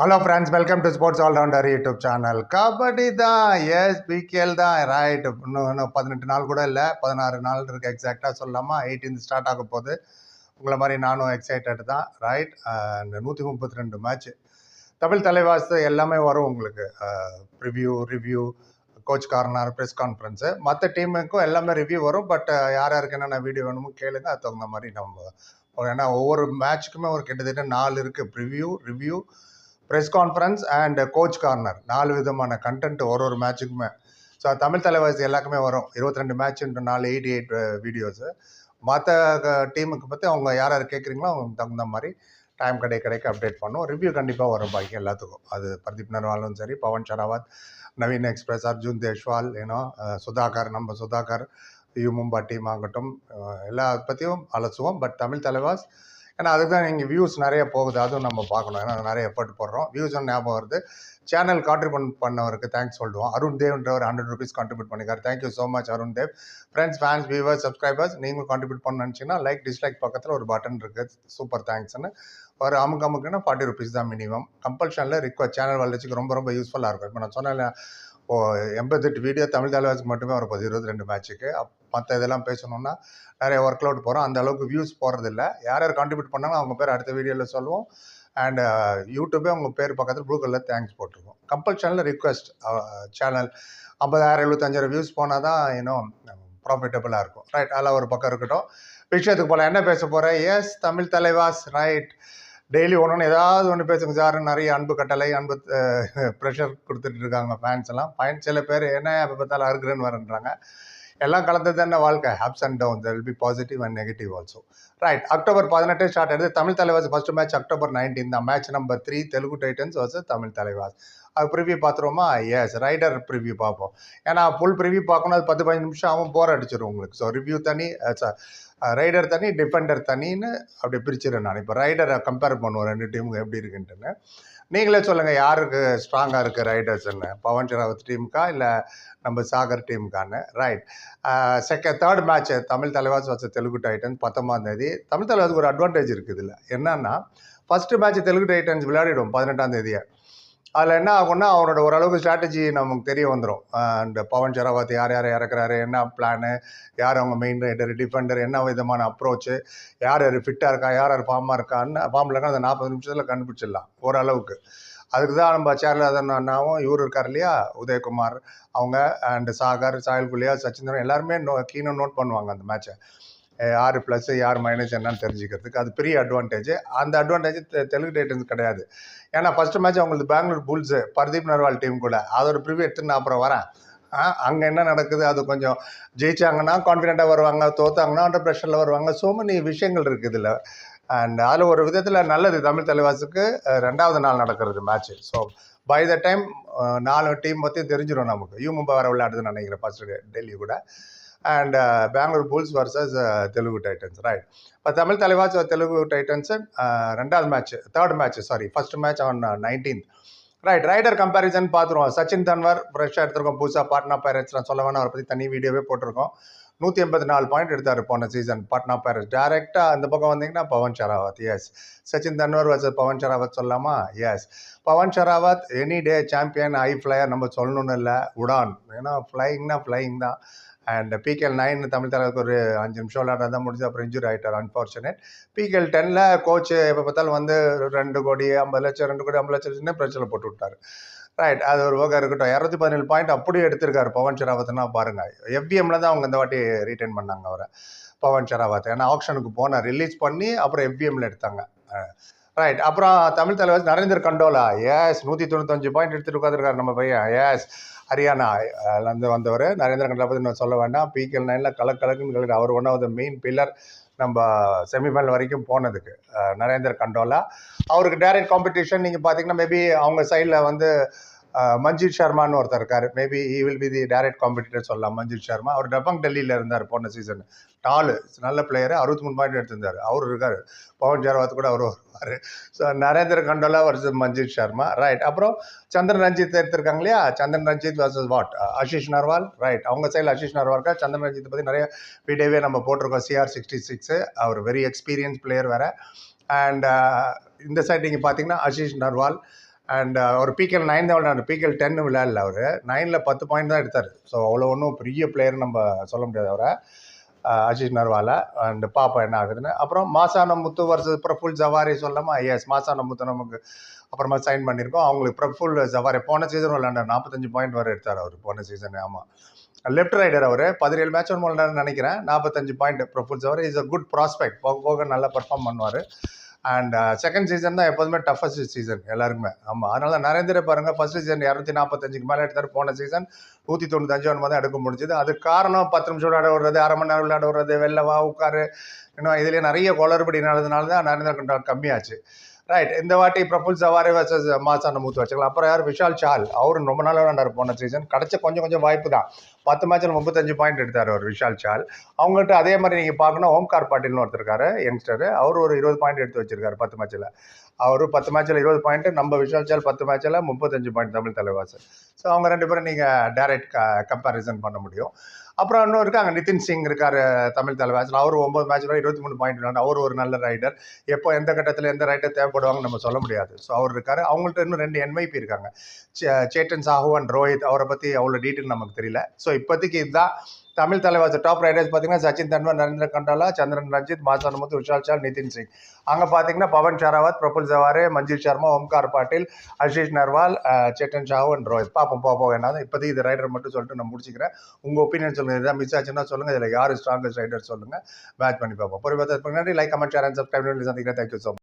Hello friends welcome to sports all rounder YouTube channel kabaddi தான் yes PKL தான். Right இன்னும் இன்னும் பதினெட்டு நாள் கூட இல்லை. பதினாறு நாள் இருக்குது எக்ஸாக்டாக சொல்லாமா எயிட்டீன்த் ஸ்டார்ட் ஆக போகுது. உங்களை மாதிரி நானும் எக்ஸைட்டட் தான். ரைட் இந்த நூற்றி முப்பத்தி ரெண்டு மேட்ச்சு தமிழ் தலைவாசு எல்லாமே வரும் உங்களுக்கு. Review review coach corner press conference மற்ற டீமுக்கும் எல்லாமே ரிவ்யூ வரும். பட் யார் யாருக்கு என்னென்ன வீடியோ வேணுமோ கேளுங்க. அது தகுந்த மாதிரி நம்ம ஏன்னா ஒவ்வொரு மேட்ச்சுக்குமே ஒரு கிட்டத்தட்ட நாலு இருக்குது preview review press conference and coach corner நாலு விதமான கண்டென்ட் ஒரு ஒரு மேட்ச்சுக்குமே ஸோ தமிழ் தலைவாசி எல்லாருக்குமே வரும். இருபத்தி ரெண்டு மேட்ச்ன்ற நாலு எயிட்டி எயிட் வீடியோஸு மற்ற டீமுக்கு பற்றி அவங்க யார் யார் கேட்குறீங்களோ அவங்க தகுந்த மாதிரி டைம் கிடைக்க கிடைக்க அப்டேட் பண்ணும் ரிவ்யூ கண்டிப்பாக வரும் பாக்கி எல்லாத்துக்கும். அது பிரதீப் நர்வாலும் சரி பவன் ஷராவத் நவீன் எக்ஸ்பிரஸ் அர்ஜுன் தேஷ்வால் ஏன்னோ சுதாகர் நம்ம சுதாகர் யூ மும்பா டீம் ஆகட்டும் எல்லா பற்றியும் அலசுவோம். பட் தமிழ் தலைவாஸ் ஏன்னா அதுக்கு தான் நீங்கள் வியூஸ் நிறைய போகுது. அதுவும் நம்ம பார்க்கணும். ஏன்னா நிறைய எஃபர்ட் போடுறோம். வியூஸ் ஞாபகம் வருது. சேனல் கான்ட்ரிபியூட் பண்ணவருக்கு தேங்க்ஸ் சொல்லுவோம். அருண் தேவ்ன்றவர் hundred rupees contribute பண்ணிக்கார் thank you so much Arun Dev. Friends fans viewers subscribers நீங்களும் கான்ட்ரிபியூட் பண்ண நினச்சிங்கன்னா லைக் டிஸ்லைக் பக்கத்தில் ஒரு பட்டன் இருக்குது சூப்பர் தேங்க்ஸ்னு ஒரு அமுக்கு அமுக்குன்னா ஃபார்ட்டி ருபீஸ் தான் மினிமம் கம்பல்ஷனில் ரிக்வஸ்ட் சேனல் வளர்ச்சிக்கு ரொம்ப ரொம்ப யூஸ்ஃபுல்லாக இருக்கும். இப்போ நான் சொன்னேன் இப்போது எண்பத்தெட்டு வீடியோ தமிழ் தலைவாசுக்கு மட்டுமே வரப்போகுது இருபத்தி ரெண்டு மேட்ச்சுக்கு மற்ற இதெல்லாம் பேசணுன்னா நிறைய ஒர்க் அவுட் போகிறோம் அந்த அளவுக்கு வியூஸ் போகிறதில்ல யார் யார் கான்ட்ரிபியூட் பண்ணாலும் அவங்க பேர் அடுத்த வீடியோவில் சொல்லுவோம். அண்ட் யூடியூபே உங்கள் பேர் பக்கத்தில் ப்ளூ கலரில் தேங்க்ஸ் போட்டிருக்கோம். கம்பல் சேனலில் ரிக்வெஸ்ட் சேனல் ஐம்பதாயிரம் எழுபத்தஞ்சாயிரம் வியூஸ் போனால் தான் இன்னும் ப்ராஃபிட்டபுளாக இருக்கும். ரைட் அதெல்லாம் ஒரு பக்கம் இருக்கட்டும். விஷயத்துக்கு போகலாம் என்ன பேச போகிறேன் yes Tamil Thalaivas right daily ஒன்று ஒன்று ஏதாவது ஒன்று பேசுங்க சார். நிறைய அன்பு கட்டளை அன்பு ப்ரெஷர் கொடுத்துட்டு இருக்காங்க ஃபேன்ஸ் எல்லாம். ஃபேன்ஸ் சில பேர் என்ன எப்போ பார்த்தாலும் அறுக்குறேன்னு வரன்றாங்க. எல்லாம் கலந்தது தானே வாழ்க்கை. Ups and down there will be positive and negative also right October பதினெட்டு ஸ்டார்ட் ஆகுது Tamil Thalaivas first match October nineteen தான் match number three Telugu Titans versus Tamil Thalaivas. அது ப்ரிவியூ பார்த்துருவோமா? எஸ் ரைடர் ப்ரிவியூ பார்ப்போம். ஏன்னா full preview பார்க்கணும். அது பத்து பதினஞ்சு நிமிஷம் ஆகும் போர் அடிச்சிடும் உங்களுக்கு. ஸோ ரிவ்யூ தனி ரைடர் தனி டிஃபெண்டர் தனின்னு அப்படி பிரிச்சிடுறேன் நான். இப்போ ரைடரை கம்பேர் பண்ணுவோம் ரெண்டு டீமுக்கு எப்படி இருக்குன்ட்டுன்னு. நீங்களே சொல்லுங்கள் யாருக்கு ஸ்ட்ராங்காக இருக்குது ரைடர்ஸ்ன்னு பவன் ராவத் டீமுக்கா இல்லை நம்ம Sagar டீமுக்கான்னு? Right second third match Tamil Thalaivas வச்ச தெலுங்கு டைட்டன்ஸ் பத்தொம்பதாம் தேதி. தமிழ் தலைவாஸுக்கு ஒரு அட்வான்டேஜ் இருக்குது இதில் என்னன்னா ஃபஸ்ட்டு மேட்ச் தெலுங்கு டைட்டன்ஸ் விளையாடிடும் பதினெட்டாம் தேதியை. அதில் என்ன ஆகும்னா அவரோட ஓரளவுக்கு ஸ்ட்ராட்டஜி நமக்கு தெரிய வந்துடும் இந்த பவன் ஷராவத் யார் யார் இறக்குறாரு என்ன பிளானு யார் அவங்க மெயின் ரைடர் டிஃபெண்டர் என்ன விதமான அப்ரோச்சு யார் யார் ஃபிட்டாக இருக்கா யார் யார் ஃபார்மாக இருக்கான்னு ஃபார்மில் இருக்கா அந்த நாற்பது நிமிஷத்தில் கண்டுபிடிச்சிடலாம் ஓரளவுக்கு. அதுக்கு தான் நம்ம சேரில் அண்ணாவும் இவர் இருக்கார் இல்லையா உதயகுமார் அவங்க அண்ட் சாகர் சாயல் குலியா சச்சிந்திரன் எல்லாருமே நோ கீனும் நோட் பண்ணுவாங்க அந்த மேட்ச்சை யார் ப்ளஸ் யார் மைனஸ் என்னன்னு தெரிஞ்சுக்கிறதுக்கு அது பெரிய அட்வான்டேஜ் அந்த அட்வான்டேஜ் தெலுங்கு டைட்டன்ஸ் கிடையாது. ஏன்னா ஃபஸ்ட்டு மேட்ச் அவங்களுக்கு பெங்களூர் புல்ஸு பர்தீப் நர்வால் டீம் கூட. அதோட ப்ரிவியூ எடுத்துன்னு நான் அப்புறம் வரேன். அங்கே என்ன நடக்குது? அது கொஞ்சம் ஜெயிச்சாங்கன்னா கான்ஃபிடென்ட்டாக வருவாங்க தோத்தாங்கன்னா அண்டர் ப்ரெஷரில் வருவாங்க. ஸோ மெனி விஷயங்கள் இருக்குது இதில். அண்ட் அதில் ஒரு விதத்தில் நல்லது தமிழ் தலைவாசுக்கு ரெண்டாவது நாள் நடக்கிறது match so by the time நாலு டீம் பற்றி தெரிஞ்சிடும் நமக்கு. யூ மும்பை வர விளையாடுதுன்னு நினைக்கிறேன் ஃபஸ்ட்டு டெல்லி கூட. And Bengaluru Bulls versus Telugu Titans right இப்போ தமிழ் தலைவாஸ் தெலுங்கு டைட்டன்ஸ் ரெண்டாவது match third match sorry first match on nineteenth right raider comparison பார்த்துருவோம் சச்சின் தன்வர் ஃப்ரெஷ்ஷாக எடுத்திருக்கோம். புதுசாக பாட்னா பைரட்ஸ்லாம் சொல்ல வேணாம். அவரை பற்றி தனி வீடியோவே போட்டிருக்கோம். நூற்றி எண்பத்தி நாலு பாயிண்ட் எடுத்தார் போன சீசன் பாட்னா பைரட்ஸ் டேரெக்டாக அந்த பக்கம் வந்தீங்கன்னா பவன் ஷராவத் எஸ் சச்சின் தன்வர் வர்சஸ் பவன் ஷராவத் சொல்லலாமா? Yes Pawan Sehrawat any day champion high flyer நம்ம சொல்லணும்னு இல்லை. உடான் ஏன்னா ஃப்ளையிங்னா ஃப்ளையிங் தான். அண்ட் பிகேஎல் நைன் தமிழ் தலைவருக்கு ஒரு அஞ்சு நிமிஷம் விளையாட தான் முடிஞ்சு அப்புறம் இன்ஜுரி ஆகிட்டார் அன்ஃபார்ச்சுனேட் பிகேஎல் டெனில் கோச் எப்போ பார்த்தாலும் வந்து ரெண்டு கோடி ஐம்பது லட்சம் ரெண்டு கோடி ஐம்பது லட்சம் சின்ன பிரச்சனை போட்டு விட்டார். ரைட் அது ஒரு வகை இருக்கட்டும். இரநூத்தி பதினேழு பாயிண்ட் அப்படியே எடுத்திருக்காரு பவன் ஷெராவத்னா பாருங்கள் எஃபிஎம்ல தான் அவங்க இந்த வாட்டி ரீட்டைன் பண்ணாங்க அவரை. பவன் ஷெராவத் ஏன்னா ஆப்ஷனுக்கு போனார். ரிலீஸ் பண்ணி அப்புறம் எஃபிஎம்ல எடுத்தாங்க. ரைட் அப்புறம் தமிழ் தலைவர் நரேந்தர் கண்டோலா. எஸ் நூற்றி தொண்ணூத்தஞ்சு பாயிண்ட் எடுத்துட்டு உட்காந்துருக்காரு நம்ம பையன். எஸ் ஹரியானாலேருந்து வந்தவர். நரேந்திர கண்டோலா பற்றி நான் சொல்ல வேண்டாம். பிகேஎல் நைனில் கலக்கலக்குன்னு கலக்கு அவர் one of the main pillar நம்ம செமிஃபைனல் வரைக்கும் போனதுக்கு நரேந்திர கண்டோலா. அவருக்கு டைரக்ட் காம்படிஷன் நீங்கள் பார்த்தீங்கன்னா மேபி அவங்க சைடில் வந்து மஞ்சித் ஷர்மான்னு ஒருத்தர் இருக்கார். Maybe he will be the direct competitor சொல்லலாம் மஞ்சித் ஷர்மா அவர் டபங் டெல்லியில் இருந்தார் போன சீசன் டாலு நல்ல பிளேயர் அறுபத்தி மூணு பாயிண்ட் எடுத்திருந்தார். அவர் இருக்கார். பவன் ஜெரவாத் கூட அவர் வருவார். So Narendra Kandola versus Manjeet Sharma. Right அப்புறம் சந்திரன் ரஞ்சித் எடுத்திருக்காங்க இல்லையா? Chandran Ranjit versus what Ashish Narwal. Right அவங்க சைடில் அஷிஷ் நர்வால்க்கா சந்திரன் ரஞ்சித் பற்றி நிறைய வீடியோவே நம்ம போட்டிருக்கோம். சிஆர் சிக்ஸ்டி சிக்ஸு அவர் வெரி எக்ஸ்பீரியன்ஸ் பிளேயர் வேறு. அண்ட் இந்த சைட் நீங்கள் பார்த்தீங்கன்னா அஷிஷ் நர்வால் அண்ட் அவர் பிகேல் நைன் தான் விளையாடு பிகேல் டென்னு விளையாடல அவர். நைனில் பத்து பாயிண்ட் தான் எடுத்தார். ஸோ அவ்வளோ ஒன்றும் பெரிய பிளேயர் நம்ம சொல்ல முடியாது அவரை. அஜித் நர்வாலா அண்ட் பாப்பா என்ன ஆகுதுன்னு. அப்புறம் மாசான முத்து வருஷம் பிரஃபுல் ஜவாரி சொல்லாமா எஸ் மாசான முத்து நமக்கு அப்புறமா சைன் பண்ணியிருக்கோம். அவங்களுக்கு பிரஃபுல் ஜவாரி போன சீசன் விளையாண்டார் நாற்பத்தஞ்சு பாயிண்ட் வரை எடுத்தார் அவர் போன சீசன் ஆமாம் லெஃப்ட் ரைடர் அவர் பதினேழு மேட்ச் ஒன்று விளையாடுன்னு நினைக்கிறேன். நாற்பத்தஞ்சு point Praful Jawari is a good prospect போக போக நல்லா பர்ஃபார்ம் பண்ணுவார். அண்ட் செகண்ட் சீசன் தான் எப்போதுமே டஃபஸ்ட் சீசன் எல்லாருக்குமே. ஆமாம் அதனால நரேந்திர பாருங்க ஃபர்ஸ்ட் சீசன் இரநூத்தி நாற்பத்தஞ்சுக்கு மேலே எடுத்தார் போன சீசன் நூற்றி தொண்ணூத்தஞ்சு ஒன்று தான் எடுக்க முடிஞ்சது. அது காரணம் பத்து நிமிஷம் விளையாட விடுறது அரை மணி நேரம் விளையாட விடுறது வெள்ளவா உட்காரு. இன்னும் இதுலேயே நிறைய குளறுபடி நடந்ததுனால தான் நரேந்திர கண்ட்ரோல் கம்மியாச்சு. ரைட் இந்த வாட்டி பிரபுல் சவாரி வர்சஸ் மாசான மூத்து வச்சுக்கலாம் அப்புறம் யார்? விஷால் சால் அவர் ரொம்ப நாள் விளாண்டார் போன சீசன் கிடைச்ச கொஞ்சம் கொஞ்சம் வாய்ப்பு தான். பத்து மேட்ச்சில் முப்பத்தஞ்சு பாயிண்ட் எடுத்தார் அவர் விஷால் சால் அவங்கள்ட்ட அதே மாதிரி நீங்கள் பார்க்கணும். ஓம்கார் பாட்டில்னு ஒருத்தர் இருக்காரு யங்ஸ்டர் அவர் ஒரு இருபது பாயிண்ட் எடுத்து வச்சிருக்காரு பத்து மேட்ச்சில் அவர் பத்து மேட்ச்சில் இருபது பாயிண்ட் நம்ம விஷால் சால் பத்து மேட்ச்சில் முப்பத்தஞ்சு பாயிண்ட் தமிழ் தலைவாசல் ஸோ அவங்க ரெண்டு பேரும் நீங்கள் டைரக்ட் கம்பேரிசன் பண்ண முடியும். அப்புறம் இன்னும் இருக்காங்க நிதின் சிங் இருக்கார் தமிழ் தலைவாசல் அவர் ஒம்பது மேட்ச்சில் இருபத்தி மூணு பாயிண்ட் விளாண்டு அவர் ஒரு நல்ல ரைடர் எப்போ எந்த கட்டத்தில் எந்த ரைடர் தேவைப்படுவாங்கன்னு நம்ம சொல்ல முடியாது. ஸோ அவர் இருக்காரு. அவங்கள்ட்ட இன்னும் ரெண்டு என்வைபி இருக்காங்க. சே- சேட்டன் சாஹு அண்ட் ரோஹித் அவரை பற்றி அவ்வளோ டீட்டெயில் நமக்கு தெரியல. ஸோ இப்போதைக்கு இதுதான் தமிழ் தலைவாசல் டாப் ரைடர்ஸ் பார்த்தீங்கன்னா சச்சின் தன்வர் நரேந்திர கண்டாலா சந்திரன் ரஞ்சித் மாசானமுத்து விஷால் சால் நிதின் சிங். அங்கே பார்த்தீங்கன்னா பவன் ஷராவத் பிரபுல் ஜவாரே மஞ்சித் சர்மா ஓம்கார் பாட்டில் அஷீஷ் நர்வால் சேட்டன் சாஹூ அண்ட் ரோஹித். பார்ப்போம் பார்ப்போம் என்ன இப்போதைக்கு இது ரைடர் மட்டும் சொல்லிட்டு நான் முடிச்சுக்கிறேன். உங்கள் ஒப்பீனியன் சொல்லுங்கள் இதான் மிஸ் ஆச்சுன்னா சொல்லுங்கள் இதில் யார் ஸ்ட்ராங்கஸ்ட் ரைடர் சொல்லுங்கள் மேட்ச் பண்ணி பார்ப்போம். பொறுப்பாக நன்றி. Like comment share and subscribe சந்திக்கிறேன். Thank you so